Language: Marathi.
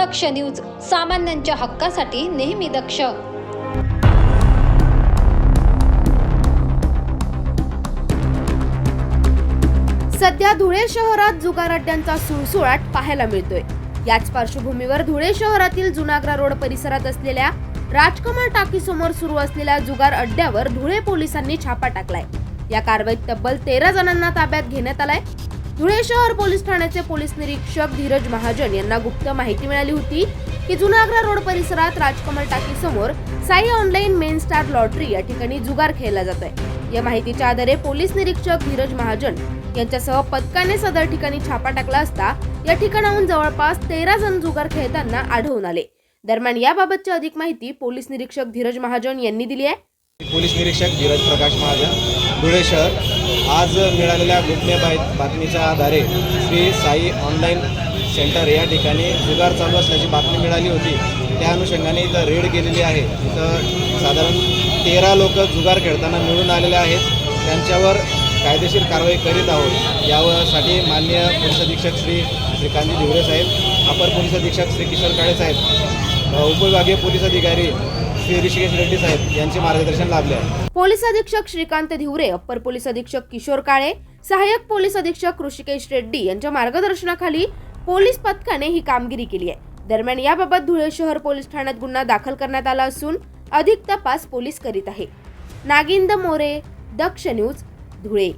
दक्ष न्यूज सामान्यांच्या हक्कासाठी नेहमी दक्ष. सध्या धुळे शहरात जुगार अड्ड्यांचा सुळसुळाट पाहायला मिळतोय. याच पार्श्वभूमीवर धुळे शहरातील जुनागरा रोड परिसरात असलेल्या राजकमल टाकी समोर सुरू असलेल्या जुगार अड्ड्यावर धुळे पोलिसांनी छापा टाकलाय. या कारवाईत तब्बल तेरा जणांना ताब्यात घेण्यात आलाय. धुळे शहर पोलीस ठाण्याचे पोलीस निरीक्षक धीरज महाजन यांना गुप्त माहिती मिळाली होती की जुनागरा रोड परिसरात राजकमल टाकी समोर Sai online main star lottery या ठिकाणी जुगार खेळला जात आहे या माहितीच्या आधारे पोलीस निरीक्षक धीरज महाजन यांच्यासह पथकाने सदर ठिकाणी छापा टाकला असता या ठिकाणाहून जवळपास तेरा जण जुगार खेळताना आढळून आले. दरम्यान याबाबतची अधिक माहिती पोलीस निरीक्षक धीरज महाजन यांनी दिली आहे. पोलीस निरीक्षक धीरज प्रकाश महाजन धुळे शहर. आज मिळालेल्या गोपनीय बातमीच्या आधारे श्री साई ऑनलाईन सेंटर या ठिकाणी जुगार चालू असल्याची बातमी मिळाली होती. त्या अनुषंगाने इथं रेड केलेली आहे. इथं साधारण तेरा लोक जुगार खेळताना मिळून आलेले आहेत. त्यांच्यावर कायदेशीर कारवाई करीत आहोत. यासाठी माननीय पोलीस अधीक्षक श्री श्रीकांती धिवरे साहेब अपर पोलीस अधीक्षक श्री किशोर काळे साहेब उपविभागीय पोलीस अधिकारी श्री ऋषिकेश रेड्डी साहेब यांचे मार्गदर्शन लाभले आहे. पोलीस अधीक्षक श्रीकांत धिवरे अप्पर पोलीस अधीक्षक किशोर काळे सहाय्यक पोलीस अधीक्षक ऋषिकेश रेड्डी यांच्या मार्गदर्शनाखाली पोलीस पथकाने ही कामगिरी केली आहे. दरम्यान याबाबत धुळे शहर पोलीस ठाण्यात गुन्हा दाखल करण्यात आला असून अधिक तपास पोलीस करीत आहे. नागिंद मोरे दक्ष न्यूज धुळे.